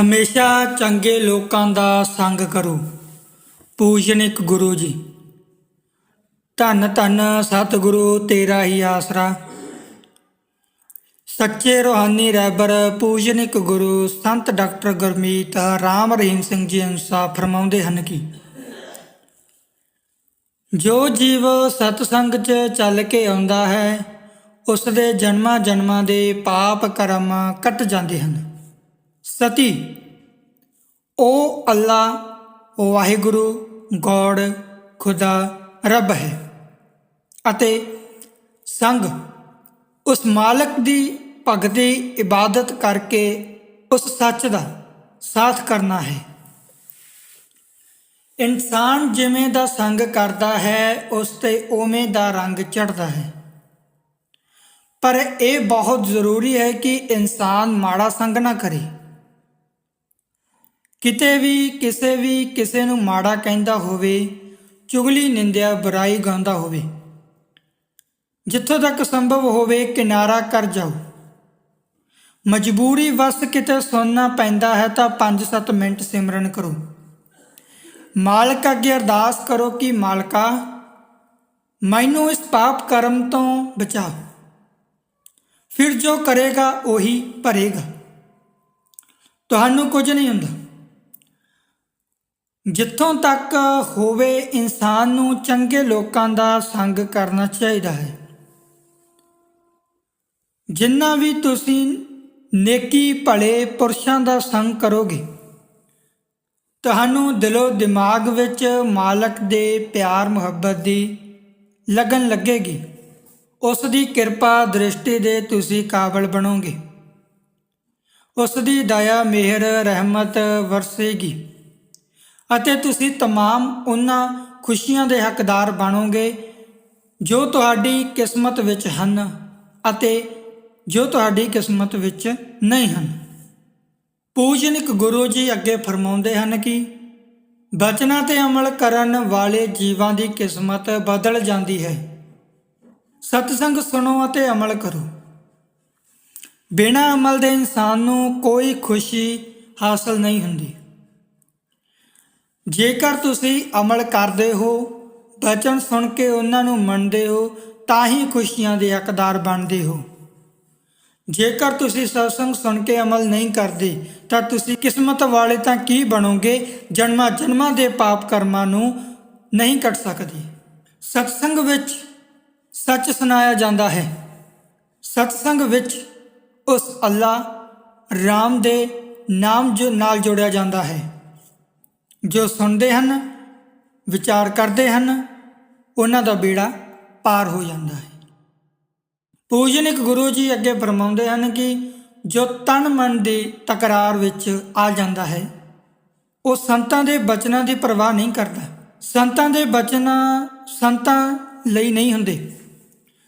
ਹਮੇਸ਼ਾ ਚੰਗੇ ਲੋਕਾਂ ਦਾ ਸੰਗ ਕਰੋ। ਪੂਜਨਿਕ ਗੁਰੂ ਜੀ। ਧੰਨ ਧੰਨ ਸਤਿਗੁਰੂ, ਤੇਰਾ ਹੀ ਆਸਰਾ। ਸੱਚੇ ਰੋਹਾਨੀ ਰਹਿਬਰ ਪੂਜਨਿਕ ਗੁਰੂ, ਸੰਤ ਡਾਕਟਰ ਗੁਰਮੀਤ ਰਾਮ ਰਹੀਮ ਸਿੰਘ ਜੀ ਅਨੁਸਾਰ ਫਰਮਾਉਂਦੇ ਹਨ ਕਿ ਜੋ ਜੀਵ ਸਤਸੰਗ 'ਚ ਚੱਲ ਕੇ ਆਉਂਦਾ ਹੈ ਉਸ ਦੇ ਜਨਮਾਂ ਜਨਮਾਂ ਦੇ ਪਾਪ ਕਰਮ ਕੱਟ ਜਾਂਦੇ ਹਨ। ਸਤੀ। ਉਹ ਅੱਲਾ, ਵਾਹਿਗੁਰੂ, ਗੋਡ, ਖੁਦਾ, ਰੱਬ ਹੈ। ਅਤੇ ਸੰਗ, ਉਸ ਮਾਲਕ ਦੀ ਭਗਤੀ, ਇਬਾਦਤ ਕਰਕੇ ਉਸ ਸੱਚ ਦਾ ਸਾਥ ਕਰਨਾ ਹੈ। ਇਨਸਾਨ ਜਿਵੇਂ ਦਾ ਸੰਗ ਕਰਦਾ ਹੈ, ਉਸ ਤੇ ਉਵੇਂ ਦਾ ਰੰਗ ਚੜਦਾ ਹੈ। ਪਰ ਇਹ ਬਹੁਤ ਜ਼ਰੂਰੀ ਹੈ ਕਿ ਇਨਸਾਨ ਮਾੜਾ ਸੰਗ ਨਾ ਕਰੇ। ਕਿਤੇ ਵੀ, ਕਿਸੇ ਵੀ, ਕਿਸੇ ਨੂੰ ਮਾੜਾ ਕਹਿੰਦਾ ਹੋਵੇ, ਚੁਗਲੀ ਨਿੰਦਿਆ ਬੁਰਾਈ ਗਾਉਂਦਾ ਹੋਵੇ। ਜਿੱਥੋਂ ਤੱਕ ਸੰਭਵ ਹੋਵੇ ਕਿਨਾਰਾ ਕਰ ਜਾਓ। ਮਜਬੂਰੀ ਵਸ ਕਿਤੇ ਸੁਣਨਾ ਪੈਂਦਾ ਹੈ ਤਾਂ 5-7 ਮਿੰਟ ਸਿਮਰਨ ਕਰੋ। ਮਾਲਕ ਅੱਗੇ ਅਰਦਾਸ ਕਰੋ ਕਿ, ਮਾਲਕਾ, ਮੈਨੂੰ ਇਸ ਪਾਪ ਕਰਮ ਤੋਂ ਬਚਾ ਫਿਰ ਜੋ ਕਰੇਗਾ, ਉਹੀ ਭਰੇਗਾ। ਤੁਹਾਨੂੰ ਕੁਝ ਨਹੀਂ ਹੁੰਦਾ। ਜਿੱਥੋਂ ਤੱਕ ਹੋਵੇ ਇਨਸਾਨ ਨੂੰ ਚੰਗੇ ਲੋਕਾਂ ਦਾ ਸੰਗ ਕਰਨਾ ਚਾਹੀਦਾ ਹੈ। ਜਿੰਨਾ ਵੀ ਤੁਸੀਂ ਨੇਕੀ ਭਲੇ ਪੁਰਸ਼ਾਂ ਦਾ ਸੰਗ ਕਰੋਗੇ, ਤੁਹਾਨੂੰ ਦਿਲੋਂ ਦਿਮਾਗ ਵਿੱਚ ਮਾਲਕ ਦੇ ਪਿਆਰ ਮੁਹੱਬਤ ਦੀ ਲਗਨ ਲੱਗੇਗੀ। ਉਸ ਦੀ ਕਿਰਪਾ ਦ੍ਰਿਸ਼ਟੀ ਦੇ ਤੁਸੀਂ ਕਾਬਲ ਬਣੋਗੇ। ਉਸ ਦੀ ਦਇਆ ਮਿਹਰ, ਰਹਿਮਤ ਵਰਸੇਗੀ। ਅਤੇ ਤੁਸੀਂ तमाम ਉਹਨਾਂ ਖੁਸ਼ੀਆਂ ਦੇ ਹੱਕਦਾਰ ਬਣੋਗੇ ਜੋ ਤੁਹਾਡੀ ਕਿਸਮਤ ਵਿੱਚ ਹਨ ਅਤੇ ਜੋ ਤੁਹਾਡੀ ਕਿਸਮਤ ਵਿੱਚ ਨਹੀਂ ਹਨ ਪੂਜਨਿਕ ਗੁਰੂ ਜੀ ਅੱਗੇ ਫਰਮਾਉਂਦੇ ਹਨ ਕਿ ਬਚਨਾਂ ਤੇ ਅਮਲ ਕਰਨ ਵਾਲੇ ਜੀਵਾਂ ਦੀ ਕਿਸਮਤ ਬਦਲ ਜਾਂਦੀ ਹੈ ਸਤਸੰਗ ਸੁਣੋ ਅਤੇ ਅਮਲ ਕਰੋ ਬਿਨਾਂ ਅਮਲ ਦੇ ਇਨਸਾਨ ਨੂੰ ਕੋਈ ਖੁਸ਼ੀ ਹਾਸਲ ਨਹੀਂ ਹੁੰਦੀ ਜੇਕਰ ਤੁਸੀਂ ਅਮਲ ਕਰਦੇ ਹੋ, ਬਚਨ ਸੁਣ ਕੇ ਉਹਨਾਂ ਨੂੰ ਮੰਨਦੇ ਹੋ, ਤਾਂ ਹੀ ਖੁਸ਼ੀਆਂ ਦੇ ਹੱਕਦਾਰ ਬਣਦੇ ਹੋ। ਜੇਕਰ ਤੁਸੀਂ ਸਤਸੰਗ ਸੁਣ ਕੇ ਅਮਲ ਨਹੀਂ ਕਰਦੇ, ਤਾਂ ਤੁਸੀਂ ਕਿਸਮਤ ਵਾਲੇ ਤਾਂ ਕੀ ਬਣੋਗੇ? ਜਨਮਾਂ ਜਨਮਾਂ ਦੇ ਪਾਪ ਕਰਮਾਂ ਨੂੰ ਨਹੀਂ ਕੱਟ ਸਕਦੇ। ਸਤਸੰਗ ਵਿੱਚ ਸੱਚ ਸੁਣਾਇਆ ਜਾਂਦਾ ਹੈ। ਸਤਸੰਗ ਵਿੱਚ ਉਸ ਅੱਲਾ, ਰਾਮ ਦੇ ਨਾਮ ਜੋ ਨਾਲ ਜੋੜਿਆ ਜਾਂਦਾ ਹੈ। ਜੋ ਸੁਣਦੇ ਹਨ, ਵਿਚਾਰ ਕਰਦੇ ਹਨ, ਉਹਨਾਂ ਦਾ ਬੇੜਾ ਪਾਰ ਹੋ ਜਾਂਦਾ ਹੈ। ਪੂਜਨਿਕ ਗੁਰੂ ਜੀ ਅੱਗੇ ਫਰਮਾਉਂਦੇ ਹਨ ਕਿ ਜੋ ਤਨ ਮਨ ਦੀ ਤਕਰਾਰ ਵਿੱਚ ਆ ਜਾਂਦਾ ਹੈ, ਉਹ ਸੰਤਾਂ ਦੇ ਬਚਨਾਂ ਦੀ ਪਰਵਾਹ ਨਹੀਂ ਕਰਦਾ। ਸੰਤਾਂ ਦੇ ਬਚਨ ਸੰਤਾਂ ਲਈ ਨਹੀਂ ਹੁੰਦੇ।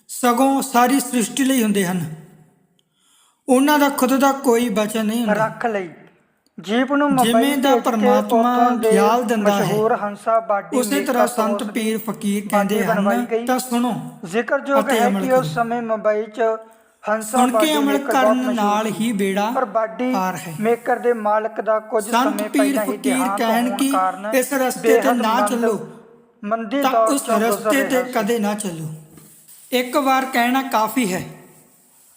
ਸਗੋਂ ਸਾਰੀ ਸ੍ਰਿਸ਼ਟੀ ਲਈ ਹੁੰਦੇ ਹਨ। ਉਹਨਾਂ ਦਾ ਖੁਦ ਦਾ ਕੋਈ ਬਚਨ ਨਹੀਂ ਹੁੰਦਾ। ਰੱਖ ਲਈ। ਜੀਪ ਨੂੰ ਜਿਵੇਂ ਦਾ ਪਰਮਾਤਮਾ ਖਿਆਲ ਦਿੰਦਾ ਹੈ, ਉਸੇ ਤਰ੍ਹਾਂ ਸੰਤ ਪੀਰ ਫਕੀਰ ਕਹਿੰਦੇ ਹਨ। ਤਾਂ ਸੁਣੋ ਜ਼ਿਕਰਯੋਗ ਅਤੇ ਹੈ ਕਿ ਉਸ। ਸਮੇਂ ਮੁੰਬਈ 'ਚ ਹੰਸਾ ਬਾਡੀ ਅਮਲ ਕਰਨ ਨਾਲ। ਹੀ ਬੇੜਾ ਪਰ ਬਾਡੀ ਮੇਕਰ ਦੇ ਮਾਲਕ ਦਾ ਕੁਝ ਸਮੇਂ ਪਹਿਲਾਂ ਹੀ ਫਕੀਰ ਕਹਿਣ ਹੋਣ ਕਿ ਇਸ ਰਸਤੇ ਤੇ ਨਾ ਚੱਲੋ ਮੰਦੀ ਤਾਂ ਦੌਰ ਉਸ ਰਸਤੇ ਤੇ ਕਦੇ ਨਾ ਚੱਲੋ ਇੱਕ ਵਾਰ ਕਹਿਣਾ ਕਾਫੀ ਹੈ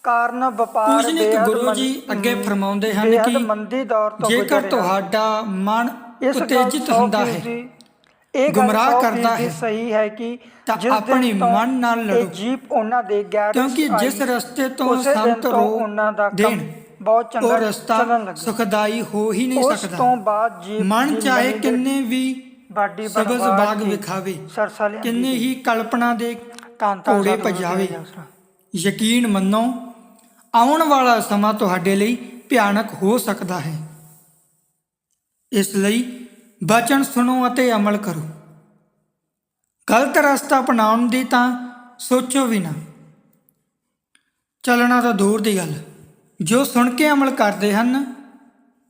ਕਾਰਨ ਵਪਾਰ ਪੂਜਨਿਕ ਬੇਹੱਦ ਗੁਰੂ ਜੀ ਅੱਗੇ ਫਰਮਾਉਂਦੇ ਹਨ ਕਿ ਮੰਦੀ ਦੌਰ ਤੋਂ ਗੁਜ਼ਰ ਜੇਕਰ। ਤੁਹਾਡਾ ਮਨ ਉਤੇਜਿਤ ਹੁੰਦਾ ਹੈ ਇਹ ਗੁੰਮਰਾਹ ਕਰਦਾ ਹੈ, ਸਹੀ ਹੈ ਕਿ ਜਿਸ ਆਪਣੀ ਮਨ ਨਾਲ ਲੜੋ। ਜੀਪ ਉਹਨਾਂ ਦੇ ਗੈਰ ਕਿਉਂਕਿ ਜਿਸ ਰਸਤੇ ਤੋਂ ਉਸੇ ਸੰਤ ਰੋ ਉਹਨਾਂ ਦਾ ਕੰਮ ਬਹੁਤ ਚੰਗਾ ਰਸਤਾ ਚੱਲਣ ਲੱਗਾ ਸੁਖਦਾਈ ਹੋ ਹੀ ਨਹੀਂ ਉਸ ਸਕਦਾ ਤੋਂ ਬਾਅਦ ਜੀਪ ਮਨ ਚਾਹੇ ਕਿੰਨੇ ਵੀ ਬਾਡੀ ਸਬਜ਼ ਬਾਗ ਵਿਖਾਵੇ ਕਿੰਨੇ। ਹੀ ਕਲਪਨਾ ਦੇ ਘੋੜੇ ਭਜਾਵੇ। ਯਕੀਨ ਮੰਨੋ ਆਉਣ ਵਾਲਾ ਸਮਾਂ ਤੁਹਾਡੇ ਲਈ ਭਿਆਨਕ ਹੋ ਸਕਦਾ ਹੈ। ਇਸ ਲਈ ਬਚਨ ਸੁਣੋ ਅਤੇ ਅਮਲ ਕਰੋ। ਗਲਤ ਰਸਤਾ ਅਪਣਾਉਣ ਦੀ ਤਾਂ ਸੋਚੋ ਵੀ ਨਾ। ਚੱਲਣਾ ਤਾਂ ਦੂਰ ਦੀ ਗੱਲ। ਜੋ ਸੁਣ ਕੇ ਅਮਲ ਕਰਦੇ ਹਨ,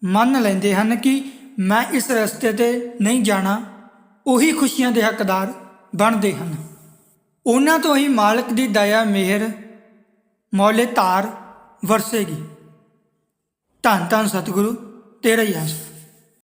ਮੰਨ ਲੈਂਦੇ ਹਨ ਕਿ ਮੈਂ ਇਸ ਰਸਤੇ ਤੇ ਨਹੀਂ ਜਾਣਾ, ਉਹੀ ਖੁਸ਼ੀਆਂ ਦੇ ਹੱਕਦਾਰ ਬਣਦੇ ਹਨ। ਉਹਨਾਂ ਤੋਂ ਹੀ ਮਾਲਕ ਦੀ ਦਇਆ, ਮਿਹਰ, ਮੌਲੇ ਧਾਰ ਵਰਸੇਗੀ। ਧੰਨ ਧੰਨ ਸਤਿਗੁਰੂ ਤੇਰਾ ਹੀ ਆਸ